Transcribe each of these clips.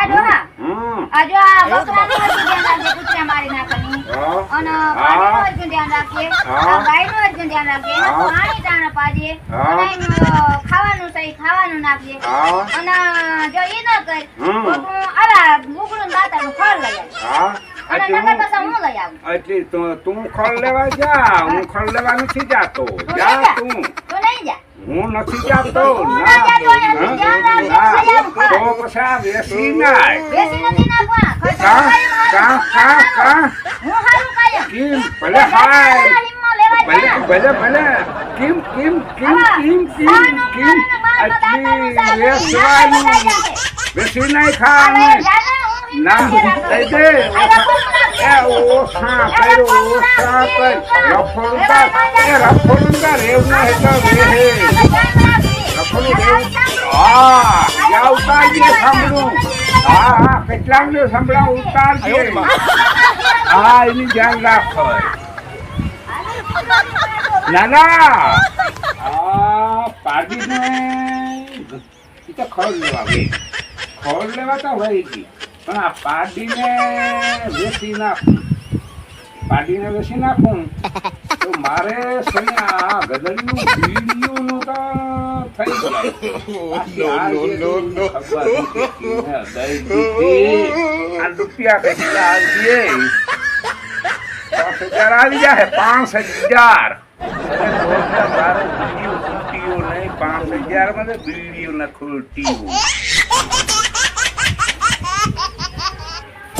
આ ડોહા હમ. આ જો આ બકરાનું હોય ધ્યાન રાખજે કૂતરા મારી નાખવાની. અને ધ્યાન રાખીએ આ ગાયનું હોય ધ્યાન રાખીએ એના પાણી ટાણા પાડીએ અને ખાવાનું સહી ખાવાનું નાખીએ અને જો એ ન કરે. તો તું આલા ગુગળું ને દાંતાનું ફળ લઈ આવ એટલે તું ખળ લેવા જા હું ખળ લેવા નથી જાતો. જા તું. હું નથી જાતો. તું પછી નાય બેસી કાયમ. કેમ? ભલે હાય. ભલે ભલે ભલે. કેમ કેમ કેમ. કેમ કેમ કેમ? આટલી વેસવાનું બધા નાય જા ને, હું ના હિંમત લઈ ઘેરા દે કરું. રખોડું નાખજે. એ ઓછા કર એ રેવના હેઠળ વેહે રફોડું રેવ હા યા ઉતારજે સાંભળું હા હા કેટલાકને સંભળા ઉતારજે હા એની ધ્યાન રાખો ના ના આ પાડીને ઈ તો ખોળ લેવા ખોળ લેવા તો હોય ગઈ પણ આ પાડીને વેચી નાખું. પાડીને વેચી નાખું. તો મારે છે ને આ ગદડીનું બીડીઓનું તો થઈ જાય. આ રૂપિયા કેટલા આવીએ પાંચ હજાર આવી જાય. પાંચ હજાર. મારે નહીં. પાંચ હજાર મને બીડીઓ ને ખૂટીઓ હા પાડી વેચવાની છે શું ભાવમાં આ પાડી હા. આના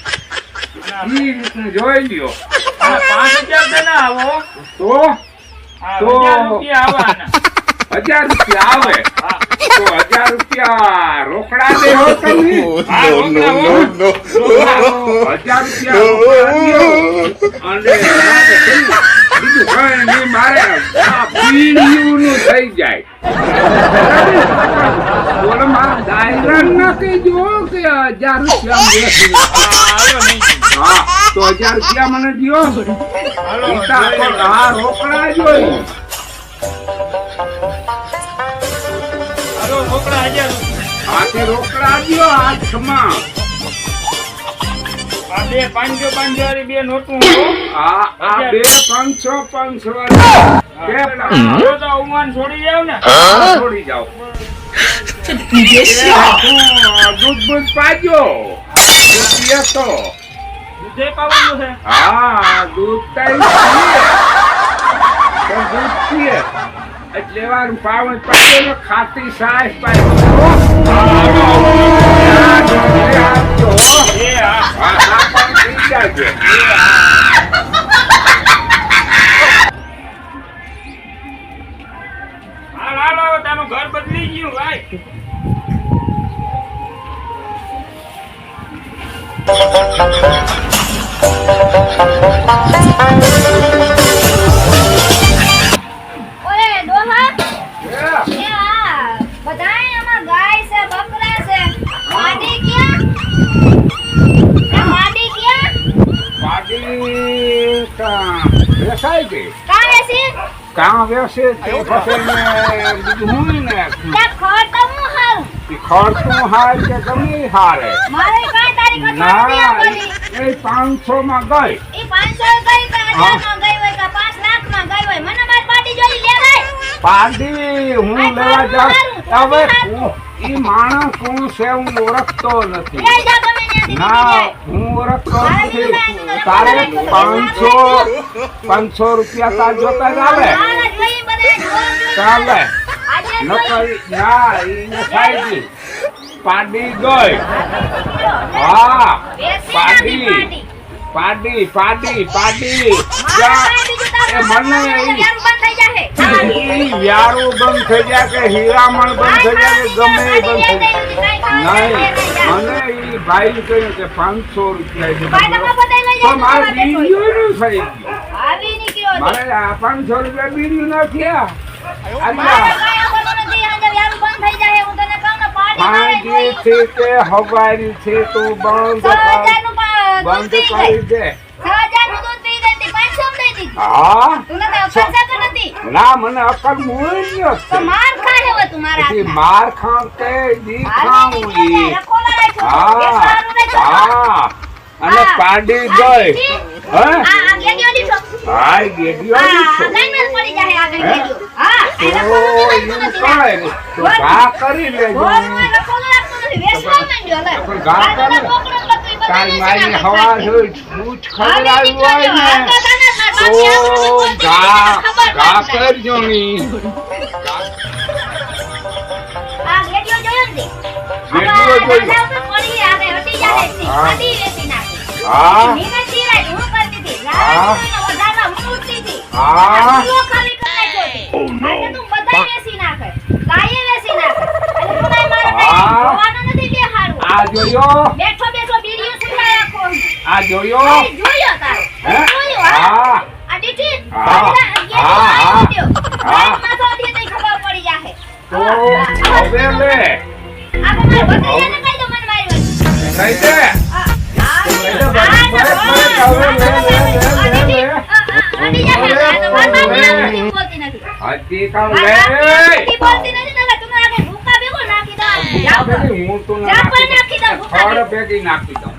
જોઈ લ્યો પાંચ હજાર હજાર રૂપિયા આવે તો હજાર રૂપિયા રોકડા તમે હા, નહીં મારે થઈ જાય બોલો મારા ડાયરા ના કહેજો કે હજાર રૂપિયા હા, તો હજાર રૂપિયા મને લો. હા રોકડા જોઈ. હાથે રોકડા દ્યો હાથમાં આ બે પાંચસો પાંચસો વાળી બે નોટું હો. આ આ બે પાંચસો પાંચસો બે પાંચસો. છોડી તો અવમાન છોડી જાવ ને છોડી જાઓ એ હાથું દૂધ બૂધ પાજો પીએ તો. છે. હા દૂધ તઈ પીએ દૂધ પીએ એટલે વાર પાવન ને ખાતી સાસ પાજો કાં વેસે તે ને બીજું હું ને ખર્ચું હાર. કે ગમે હારે ના એ પાંચસો માં ગઈ. ઈ 500 ગઈ કે 1000 માં ગઈ હોય કે 5 લાખમાં ગઈ હોય. મને મારી પાટી જોઈ લેવાય પાડી હું લેવા જાઉં. હવે ઈ માણસ કોણ છે હું ઓળખતો નથી. ના નીકળી જાય. હું ઓળખતો મારે નથી બીજું કાંઈ તારે નથી. પાંચસો પાંચસો રૂપિયા તાર જોતા જ આવે હાલ જ જોઈ બધા જોઉં છું. ચાલે આજે ન જોઈ. કઈ ના ઈ ન થાય જી. પાડી ગઈ હા હા બેસી નાખી પાડી પાટી પાડી પાડી પાડી મારે જા. કાંઈ બીજું તાર એ મને વ્યારું ઈ- બંધ થઈ જાહે. ઈ વ્યારું બંધ થઈ જાય કે હીરામણ બંધ થઈ જાય કે ગમે એ બંધ થઈ જાય નહીં મને ઈ ભાઈ કહ્યું કે પાંચસો રૂપિયા મારે જાય થઈ ગયું? મારે આ પાંચસો રૂપિયા બીડીયું ના થયા. પાંચી છે કે હવારી છે તો બંધ બંધ કરી દે. તું. ના મને અકલ મૂળ માર હવે તું તે દી હા. અને પાંડી ગઈ? હે. હા, તો નથી કરે લેજો. પણ કરે. તારી મારી હવા. જોઈ છૂચ આવી હોય ને. તો ખબર ઘા પડશે. કરજો ની. જોયો બધી વેચી નાખી. હા મીના ચીરાય હું કરતી હતી. હા. લાલ હું ઉડતી હતી. હા. આ ખાલી કરી નાખ્યો છે. આજે તું બધાય વેચી નાખે. ગાયે વેચી નાખે. અને તું કાંઈ મારે જોવાનું નથી બે હારું. આ જોયો બેઠો બેઠો બીડીયું સુકાય આખો. આ જોયો જોયો તારો. હા? હા આ દીઠી? હા. હા, હા. હજી કામ મારી બાપની લે બોલતી નથી, તમે તમારા આગળ ભૂકા ભેગો નાખી દો. જાઓ. બેટી, હું તો જા નાખી દઉં, ભૂકા નાખી દઉં.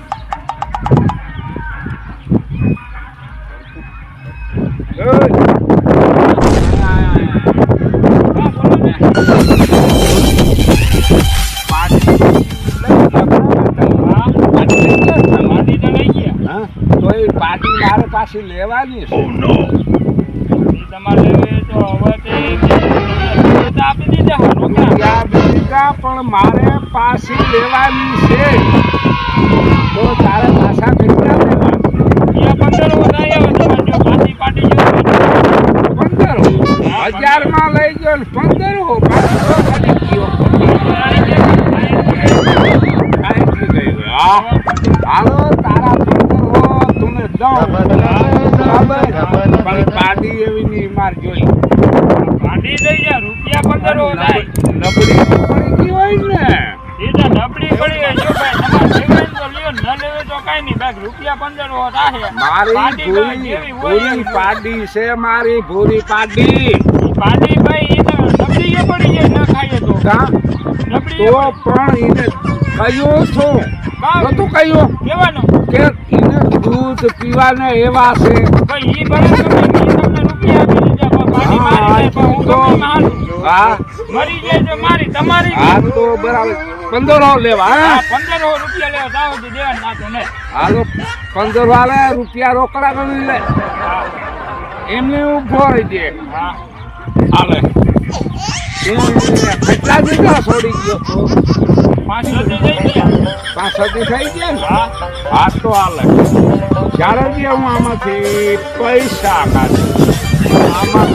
પાર્ટી તો લઈ ગયા હા, તો એ પાર્ટી મારે પાછી લેવાની છે. મારે પાછી લેવાની છે. તો તારે પાછા કેટલા લેવા પંદર પંદર હજારમાં લઈ ગયો ને પંદર હો. નહીં હાલો તારા પંદર હો તુને બરાબર? પાડી એવી ની માર જોઈ. પાડી લઈ જા રૂપિયા પંદર હો નબળી તો પડી ગઈ હોય ને એ તો ડબડી પડી હોય જો ભાઈ તમારે લેવાય તો લ્યો ન લેવે તો કાંઈ નહીં. ભાઈ રૂપિયા પંદર વધારે મારી પાર્ટી ભાઈ ભૂરી ભૂરી પાડી છે મારી ભૂરી પાડી. પાડી ભાઈ એ તો ડબડી એ પડી જાય ન ખાઈએ તો. કા? ડબડી તો પણ એને કહ્યું છું. નતું કહ્યું? કેવાનું? કે એને દૂધ પીવાને એવા છે. ભાઈ એ બરાબર તમને રૂપિયા આપી દીધા પણ પાર્ટી હા, હું તો-. હા? મરી જાય તો મારી તમારી હા તો બરાબર. પંદરો લેવા હા? હા પંદર રૂપિયા લેવા જાઓ તો દેવા નાખો ને. હાલો પંદર વાળે રૂપિયા રોકડા કરી લે. હા એમને ઊભો રહી દે. હા. એ કેટલા દીધા છોડી ગયો? પાંચ સદી થઈ ગયા. ને? હા. હા તો હાલે જ્યારે હું આમાંથી પૈસા કાઢું. આમાં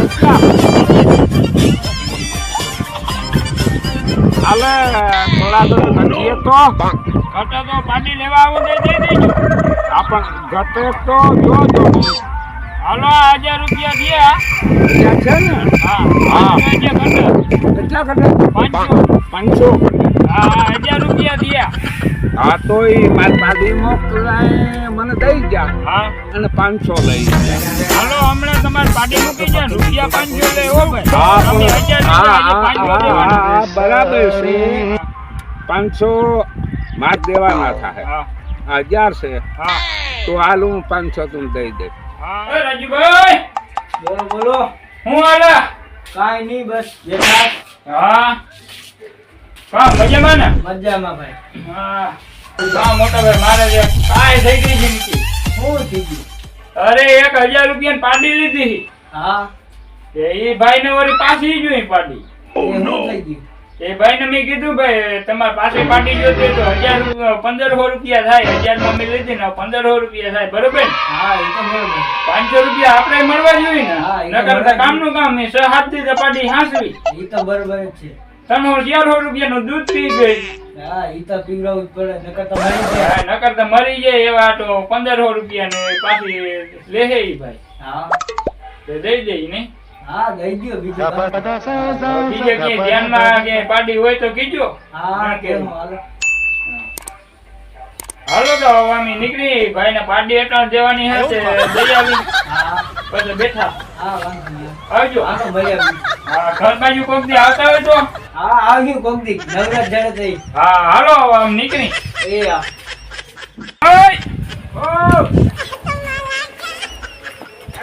થોડા તો ઘટીએ તો. ઘટે તો લેવા આવો તો ઘટે તો હાલો હજાર રૂપિયા ત્યાં છે ને? હા. હા. હજાર ઘટે કેટલા ઘટે પાંચસો. પાંચસો. હા હા, હજાર રૂપિયા દિયા હા તો એ મારી મોકલાય મને દઈ જા. હા. અને પાંચસો લઈ જા. હાલો હમણાં તમારે પાર્ટી મૂકી જાય રૂપિયા પાંચસો લે હો હા હા, હા, હા, બરાબર છે. પાંચસો માર દેવાના થાય. હા. હજાર છે. હા. તો હાલ હું પાંચસો તું દઈ દે હા. રાજુભાઈ બોલો બોલો. હું હાલે? કાંઈ નહીં બસ બેઠા. હા મજામાં ને? મજામાં ભાઈ. હા કા મોટા ભાઈ મારે જે કાંઈ થઈ ગઈ જિંદગી શું થઈ ગયું? અરે એક હજાર રૂપિયા પાડી લીધી. હા? તે ભાઈ ને વળી પાછી જોઈ પાડી. એ એ મેં કીધું ભાઈ તમારી પાસે પાર્ટી જોતી તો હજાર પંદર પંદરસો રૂપિયા થાય હજારમાં મેં લીધી ને પંદરસો રૂપિયા થાય બરોબર ને? હા એ તો બરોબર. પાંચસો રૂપિયા આપણે મળવા જોઈએ ને? એ નકર કામનું કામ મેં છ સાતથી પાર્ટી હાંસવી. એ તો બરોબર છે. તમે ચારસો રૂપિયાનું દૂધ પી ગઈ. હા તો પીવડાવવું પડે નકર તો મરી જાય. નકર તો મરી જાય એવા તો પંદરસો રૂપિયા પાછી લેહે ઈ ભાઈ. હા. તો દઈ દઈ ને. હા દઈ દ્યો બીજું બીજે ક્યાંય ધ્યાનમાં ક્યાંય પાર્ટી હોય તો કીજો. હા કેમ હાલો. હાલો તો અમે નીકળી. ભાઈ ને પાડી એટલા દેવાની હશે. દઈ આવી. પછી બેઠા. હા આવજો. હા ઘર બાજુ કોક આવતા હોય તો? હા આવ્યું કોક દી નવરાત જડે થઈ. હા હાલો આમ નીકળી. એ આ. ઓય! ઓ!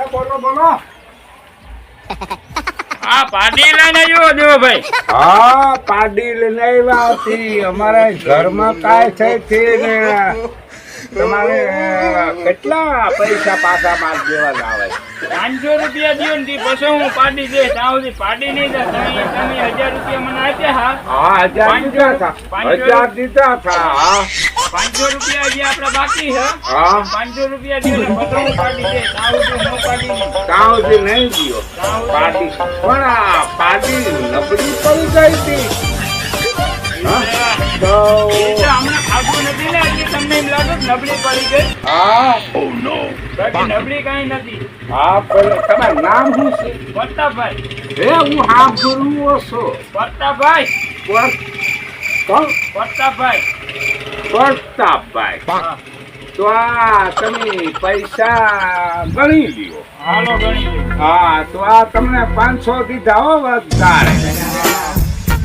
એ બોલો બોલો. આ પાડી લઈને જો દેવો ભાઈ. હા પાડી લઈને આવ્યા હતી અમારે ઘરમાં કાય થઈ છે ને? તમારે કેટલા પૈસા પાછા માર દેવા આવે? પાંચસો રૂપિયા દો ને પછી હું પાડી દે ત્યાં પાડી નહીં દે. તમે તમે હજાર રૂપિયા મને આપ્યા હા? હા હજાર દીધા હતા. હજાર દીધા હતા હા. પાંચસો રૂપિયા હજી આપડે બાકી છે હા? પાંચસો રૂપિયા દો ને પછી હું પાડી દે ત્યાં હું પાડી નહીં. નહીં દિયો. પાડી. પણ આ પાડી નબળી પડી ગઈ હતી? તો હમણાં ખાધું નથી ને એટલે તમને એમ નબળી પડી ગઈ. હા. બાકી નબળી કાંઈ નથી. હા પણ તમારું નામ છે? પ્રતાપભાઈ. હે હું હાફ જોડું ઓછો પ્રતાપભાઈ. કોણ કોણ? પ્રતાપભાઈ. પ્રતાપભાઈ. હા. તો આ તમે પૈસા ગણી લ્યો. હાલો ગણી. હા તો આ તમને પાંચસો દીધા હો વધારે.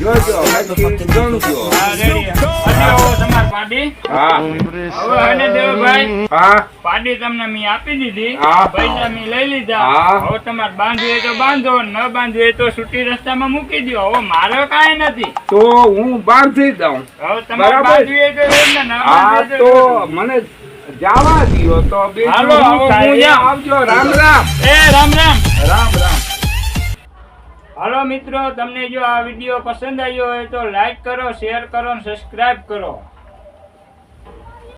જોજો હજી ગણજો હા રેડી અને ઓ તમાર પાડી હા. હવે અને દેવભાઈ હા. પાડી તમને મી આપી દીધી. પૈસા મી લઈ લીધા. હવે તમારે બાંધવું તો બાંધો ન બાંધવું તો છૂટી રસ્તામાં મૂકી દો હવે મારે કાંઈ નથી. તો હું બાંધી દઉં. હવે તમારે. બાંધવું તો રેડ ને, હા તો મને જવા દ્યો. તો હાલો. આવજો. રામ રામ. એ રામ રામ. રામ રામ. હાલો મિત્રો, તમને જો આ વીડિયો પસંદ આવ્યો હોય તો લાઈક કરો શેર કરો અને સબસ્ક્રાઇબ કરો.